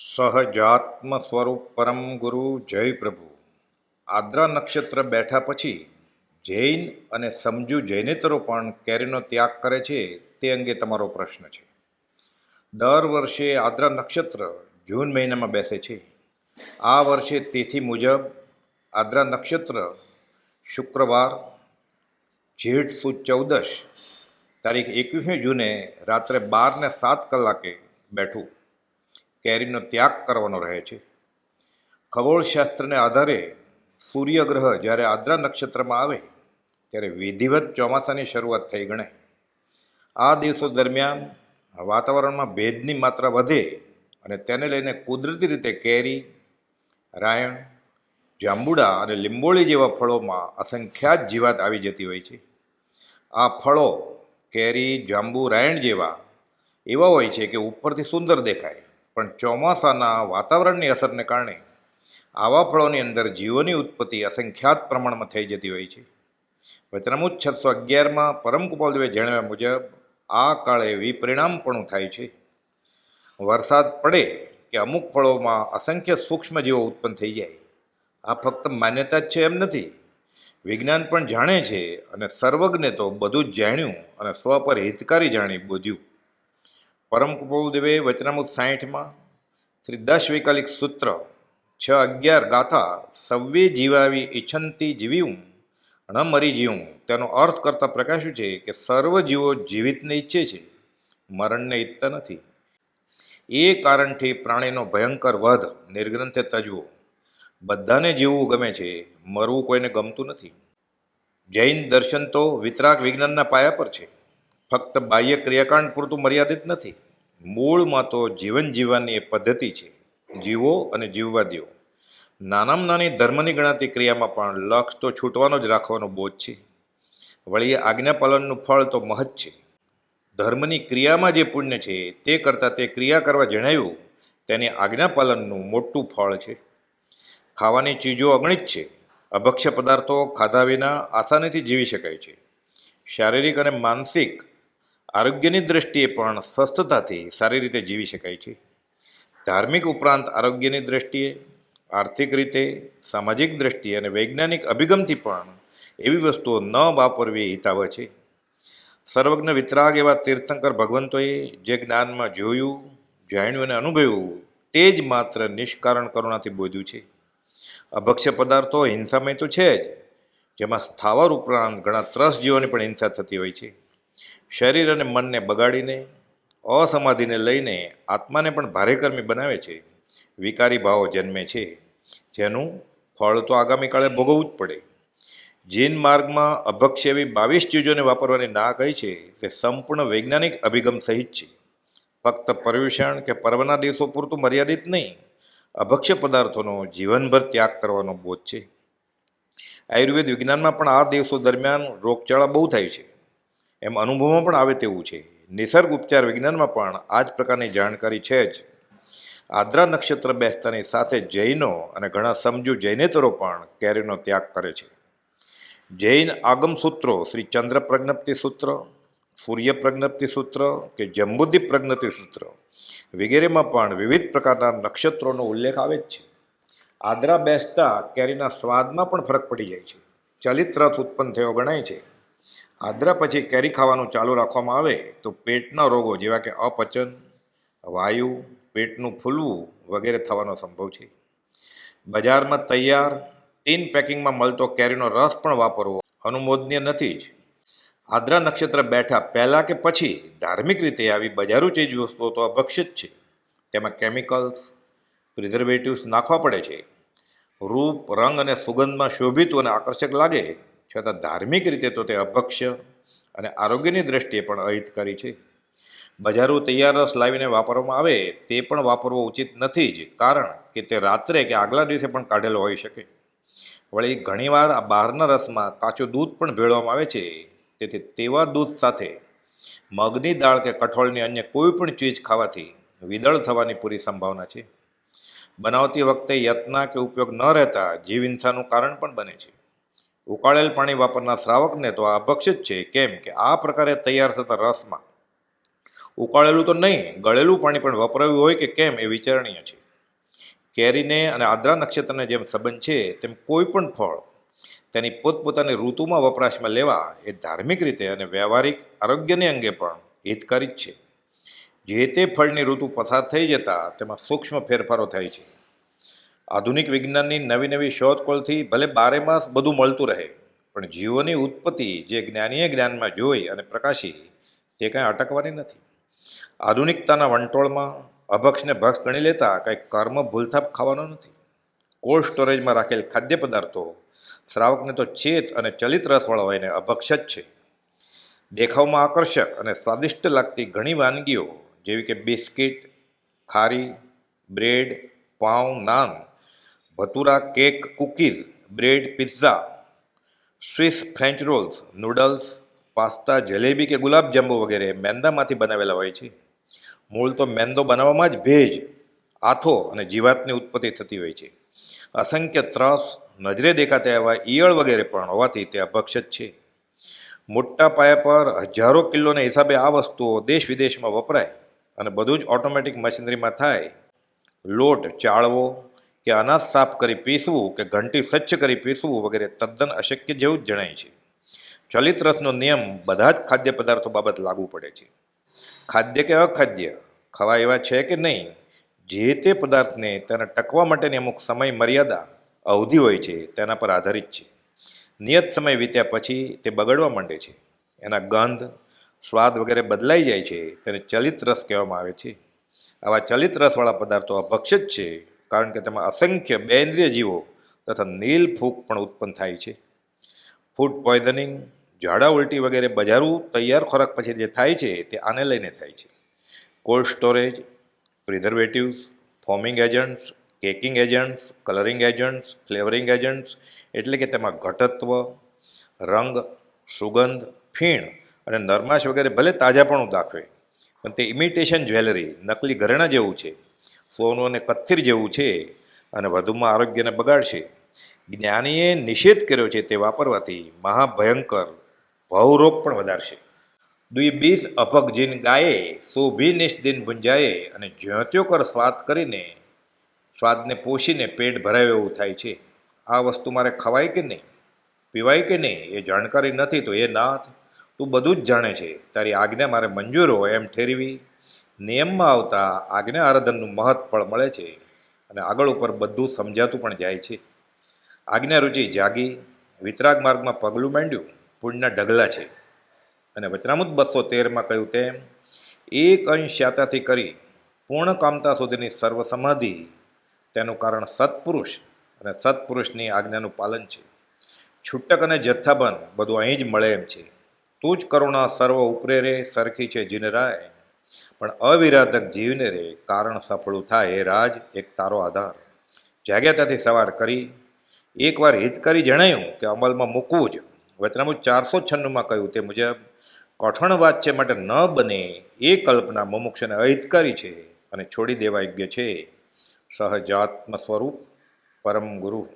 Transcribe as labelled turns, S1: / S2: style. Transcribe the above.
S1: સહજાત્મ સ્વરૂપ પરમ ગુરુ જય પ્રભુ. આદ્રા નક્ષત્ર બેઠા પછી જૈન અને સમજુ જૈનેતરો પણ કેરીનો ત્યાગ કરે છે તે અંગે તમારો પ્રશ્ન છે. દર વર્ષે આદ્રા નક્ષત્ર જૂન મહિનામાં બેસે છે. આ વર્ષે તેથી મુજબ આદ્રા નક્ષત્ર શુક્રવાર, જેઠ સુદ ચૌદશ, તારીખ એકવીસમી જૂને રાત્રે બારને સાત કલાકે બેઠું. કેરીનો ત્યાગ કરવાનો રહે છે. ખગોળશાસ્ત્રને આધારે સૂર્યગ્રહ જ્યારે આદ્રા નક્ષત્રમાં આવે, ત્યારે વિધિવત ચોમાસાની શરૂઆત થઈ ગણાય. આ દિવસો દરમિયાન વાતાવરણમાં ભેજની માત્રા વધે અને તેને લઈને કુદરતી રીતે કેરી, રાયણ, જાંબુડા અને લીંબોળી જેવા ફળોમાં અસંખ્યાત જીવાત આવી જતી હોય છે. આ ફળો કેરી, જાંબુ, રાયણ જેવા એવા હોય છે કે ઉપરથી સુંદર દેખાય. પણ ચોમાસાના વાતાવરણની અસરને કારણે આવા ફળોની અંદર જીવોની ઉત્પત્તિ અસંખ્યાત પ્રમાણમાં થઈ જતી હોય છે. વચનામુત છસો અગિયારમાં પરમ કુપાલદેવે જણાવ્યા મુજબ આ કાળે વિપરિણામપણું થાય છે. વરસાદ પડે કે અમુક ફળોમાં અસંખ્ય સૂક્ષ્મ જીવો ઉત્પન્ન થઈ જાય. આ ફક્ત માન્યતા જ છે એમ નથી. વિજ્ઞાન પણ જાણે છે અને સર્વજ્ઞે તો બધું જ જાણ્યું અને સ્વ પર હિતકારી જાણી બોધ્યું. પરમ કુપોદેવે વચનામુત સાહીઠમાં શ્રી દશ વૈકાલિક સૂત્ર, છ અગિયાર ગાથા, સવ્વે જીવાવી ઈચ્છંતી જીવ્યું ન મરી જીવું તેનો અર્થ કરતાં પ્રકાશ્યું છે કે સર્વ જીવો જીવિતને ઈચ્છે છે, મરણને ઈચ્છતા નથી. એ કારણથી પ્રાણીનો ભયંકર વધ નિર્ગ્રંથે તજવો. બધાને જીવવું ગમે છે, મરવું કોઈને ગમતું નથી. જૈન દર્શન તો વિતરાગ વિજ્ઞાનના પાયા પર છે. ફક્ત બાહ્ય ક્રિયાકાંડ પૂરતું મર્યાદિત નથી. મૂળમાં તો જીવન જીવવાની એ પદ્ધતિ છે. જીવો અને જીવવા દેવો નાનામાં નાની ધર્મની ગણાતી ક્રિયામાં પણ લક્ષ તો છૂટવાનો જ રાખવાનો બોધ છે. વળી આજ્ઞાપાલનનું ફળ તો મહજ છે. ધર્મની ક્રિયામાં જે પુણ્ય છે, તે કરતાં તે ક્રિયા કરવા જણાવ્યું તેની આજ્ઞાપાલનનું મોટું ફળ છે. ખાવાની ચીજો અગણિત છે. અભક્ષ્ય પદાર્થો ખાધા વિના આસાનીથી જીવી શકાય છે. શારીરિક અને માનસિક આરોગ્યની દ્રષ્ટિએ પણ સ્વસ્થતાથી સારી રીતે જીવી શકાય છે. ધાર્મિક ઉપરાંત આરોગ્યની દ્રષ્ટિએ, આર્થિક રીતે, સામાજિક દ્રષ્ટિએ અને વૈજ્ઞાનિક અભિગમથી પણ એવી વસ્તુઓ ન વાપરવી હિતાવહ છે. સર્વજ્ઞ વિતરાગ એવા તીર્થંકર ભગવંતોએ જે જ્ઞાનમાં જોયું, જાણ્યું અને અનુભવ્યું, તે જ માત્ર નિષ્કારણ કરુણાથી બોધ્યું છે. અભક્ષ્ય પદાર્થો હિંસામય તો છે જ, જેમાં સ્થાવર ઉપરાંત ઘણા ત્રસ જીવોની પણ હિંસા થતી હોય છે. શરીર અને મનને બગાડીને, અસમાધિને લઈને આત્માને પણ ભારેકર્મી બનાવે છે. વિકારી ભાવો જન્મે છે. જેનું ફળ તો આગામી કાળે ભોગવવું જ પડે. જીન માર્ગમાં અભક્ષ્ય એવી બાવીસ ચીજોને વાપરવાની ના કહી છે, તે સંપૂર્ણ વૈજ્ઞાનિક અભિગમ સહિત છે. ફક્ત પર્યુષણ કે પર્વના દિવસો પૂરતું મર્યાદિત નહીં, અભક્ષ્ય પદાર્થોનો જીવનભર ત્યાગ કરવાનો બોધ છે. આયુર્વેદ વિજ્ઞાનમાં પણ આ દિવસો દરમિયાન રોગચાળા બહુ થાય છે. એમ અનુભવમાં પણ આવે તેવું છે. નિસર્ગ ઉપચાર વિજ્ઞાનમાં પણ આ જ પ્રકારની જાણકારી છે જ. આદ્રા નક્ષત્ર બેસતાની સાથે જૈનો અને ઘણા સમજુ જૈનેતરો પણ કેરીનો ત્યાગ કરે છે. જૈન આગમ સૂત્રો શ્રી ચંદ્ર પ્રજ્ઞપ્તિ સૂત્ર, સૂર્ય પ્રજ્ઞપ્તિ સૂત્ર કે જંબુદ્દીપ પ્રજ્ઞપ્તિ સૂત્ર વગેરેમાં પણ વિવિધ પ્રકારના નક્ષત્રોનો ઉલ્લેખ આવે જ છે. આદ્રા બેસતા કેરીના સ્વાદમાં પણ ફરક પડી જાય છે. ચલિત રથ ઉત્પન્ન થયો ગણાય છે. આદ્રા પછી કેરી ખાવાનું ચાલુ રાખવામાં આવે તો પેટના રોગો જેવા કે અપચન, વાયુ, પેટનું ફૂલવું વગેરે થવાનો સંભવ છે. બજારમાં તૈયાર, ટીન પેકિંગમાં મળતો કેરીનો રસ પણ વાપરવો અનુમોદનીય નથી જ. આદ્રા નક્ષત્ર બેઠા પહેલાં કે પછી ધાર્મિક રીતે આવી બજારું ચીજ વસ્તુઓ તો અભક્ષ્ય જ છે. તેમાં કેમિકલ્સ, પ્રિઝર્વેટિવ્સ નાખવા પડે છે. રૂપ, રંગ અને સુગંધમાં શોભિત અને આકર્ષક લાગે છતાં ધાર્મિક રીતે તો તે અભક્ષ્ય અને આરોગ્યની દ્રષ્ટિએ પણ અહિતકારી છે. બજારું તૈયાર રસ લાવીને વાપરવામાં આવે તે પણ વાપરવો ઉચિત નથી જ, કારણ કે તે રાત્રે કે આગલા દિવસે પણ કાઢેલો હોઈ શકે. વળી ઘણીવાર આ બહારના રસમાં કાચું દૂધ પણ ભેળવામાં આવે છે. તેથી તેવા દૂધ સાથે મગની દાળ કે કઠોળની અન્ય કોઈ પણ ચીજ ખાવાથી વિદળ થવાની પૂરી સંભાવના છે. બનાવતી વખતે યત્ના કે ઉપયોગ ન રહેતા જીવ હિંસાનું કારણ પણ બને છે. ઉકાળેલ પાણી વાપરનાર શ્રાવકને તો આ અભક્ષિત છે. કેમ કે આ પ્રકારે તૈયાર થતા રસમાં ઉકાળેલું તો નહીં, ગળેલું પાણી પણ વપરાયું હોય કે કેમ એ વિચારણીય છે. કેરીને અને આદ્રા નક્ષત્રને જેમ સંબંધ છે, તેમ કોઈ પણ ફળ તેની પોતપોતાની ઋતુમાં વપરાશમાં લેવા એ ધાર્મિક રીતે અને વ્યવહારિક આરોગ્યને અંગે પણ હિતકારી જ છે. જે તે ફળની ઋતુ પસાર થઈ જતાં તેમાં સૂક્ષ્મ ફેરફારો થાય છે. આધુનિક વિજ્ઞાનની નવી નવી શોધખોળથી ભલે બારે માસ બધું મળતું રહે, પણ જીવોની ઉત્પત્તિ જે જ્ઞાનીય જ્ઞાનમાં જોઈ અને પ્રકાશી, તે કાંઈ અટકવાની નથી. આધુનિકતાના વંટોળમાં અભક્ષને ભક્ષ ગણી લેતા કાંઈ કર્મ ભૂલથાપ ખાવાનો નથી. કોલ્ડ સ્ટોરેજમાં રાખેલ ખાદ્ય પદાર્થો શ્રાવકને તો ચેત અને ચલિત રસવાળા હોય ને અભક્ષ જ છે. દેખાવમાં આકર્ષક અને સ્વાદિષ્ટ લાગતી ઘણી વાનગીઓ, જેવી કે બિસ્કિટ, ખારી, બ્રેડ, પાઉં, naan bhatura cake cookies, bread pizza, Swiss French rolls, noodles, pasta, jalebi કે ગુલાબજાંબુ વગેરે મેંદામાંથી બનાવેલા હોય છે. મૂળ તો મેંદો બનાવવામાં જ ભેજ, આથો અને જીવાતની ઉત્પત્તિ થતી હોય છે. અસંખ્ય ત્રસ, નજરે દેખાતા એવા ઈયળ વગેરે પણ હોવાથી તે અભક્ષ જ છે. મોટા પાયા પર હજારો કિલોના હિસાબે આ વસ્તુઓ દેશ વિદેશમાં વપરાય અને બધું જ ઓટોમેટિક મશીનરીમાં થાય. લોટ ચાળવો કે અનાજ સાફ કરી પીસવું કે ઘંટી સ્વચ્છ કરી પીસવું વગેરે તદ્દન અશક્ય જેવું જ જણાય છે. ચલિત રસનો નિયમ બધા જ ખાદ્ય પદાર્થો બાબત લાગુ પડે છે. ખાદ્ય કે અખાદ્ય ખવા એવા છે કે નહીં? જે તે પદાર્થને તેને ટકવા માટેની અમુક સમય મર્યાદા, અવધિ હોય છે તેના પર આધારિત છે. નિયત સમય વીત્યા પછી તે બગડવા માંડે છે. એના ગંધ, સ્વાદ વગેરે બદલાઈ જાય છે તેને ચલિત રસ કહેવામાં આવે છે. આવા ચલિત રસવાળા પદાર્થો અભક્ષ જ છે. કારણ કે તેમાં અસંખ્ય બેન્દ્રિય જીવો તથા નીલ ફૂગ પણ ઉત્પન્ન થાય છે. ફૂડ પોઈઝનિંગ, ઝાડા ઉલટી વગેરે બજારું તૈયાર ખોરાક પછી જે થાય છે તે આને લઈને થાય છે. Cold storage, preservatives, foaming agents, caking agents, colouring agents, flavouring agents એટલે કે તેમાં ઘટત્વ, રંગ, સુગંધ, ફીણ અને નરમાશ વગેરે ભલે તાજાપણું દાખવે, પણ તે ઇમિટેશન જ્વેલરી નકલી ઘરેણા જેવું છે. સોનું અને કથ્થિર જેવું છે અને વધુમાં આરોગ્યને બગાડશે. જ્ઞાનીએ નિષેધ કર્યો છે તે વાપરવાથી મહાભયંકર ભવરોગ પણ વધારશે. દ્વિબીસ બીસ અભગ જીન ગાયે, શોભી નિશ દિન ભુંજાએ અને જ્યોત્યો કર સ્વાદ કરીને સ્વાદને પોષીને પેટ ભરાય એવું થાય છે. આ વસ્તુ મારે ખવાય કે નહીં? પીવાય કે નહીં? એ જાણકારી નથી તો એ નાથ, તું બધું જ જાણે છે. તારી આજ્ઞા મારે મંજૂર હોય એમ ઠેરવી નિયમમાં આવતા આજ્ઞા આરાધનનું મહત્વ ફળ મળે છે અને આગળ ઉપર બધું સમજાતું પણ જાય છે. આજ્ઞા રુચિ જાગી, વિતરાગ માર્ગમાં પગલું માંડ્યું પુણ્યના ઢગલા છે. અને વચનામૃત બસો તેરમાં કહ્યું તેમ, એક અંશ કરી પૂર્ણ કામતા સુધીની સર્વ સમાધિ, તેનું કારણ સત્પુરુષ અને સત્પુરુષની આજ્ઞાનું પાલન છે. છૂટક અને જથ્થાબંધ બધું અહીં જ મળે એમ છે. તું જ કરુણા સર્વ ઉપરે રે સરખી છે જીન રાય પણ અવિરાધક જીવને રે કારણ સફળું થાય એ રાજ એક તારો આધાર. જાગ્યાતાથી સવાર કરી, એકવાર હિતકારી જણાયું કે અમલમાં મૂકવું જ. વચનામું ચારસો છન્નુંમાં કહ્યું તે મુજબ, કઠણ વાત છે માટે ન બને એ કલ્પના મુમુક્ષને અહિતકારી છે અને છોડી દેવા યોગ્ય છે. સહજાત્મ સ્વરૂપ પરમ ગુરુ.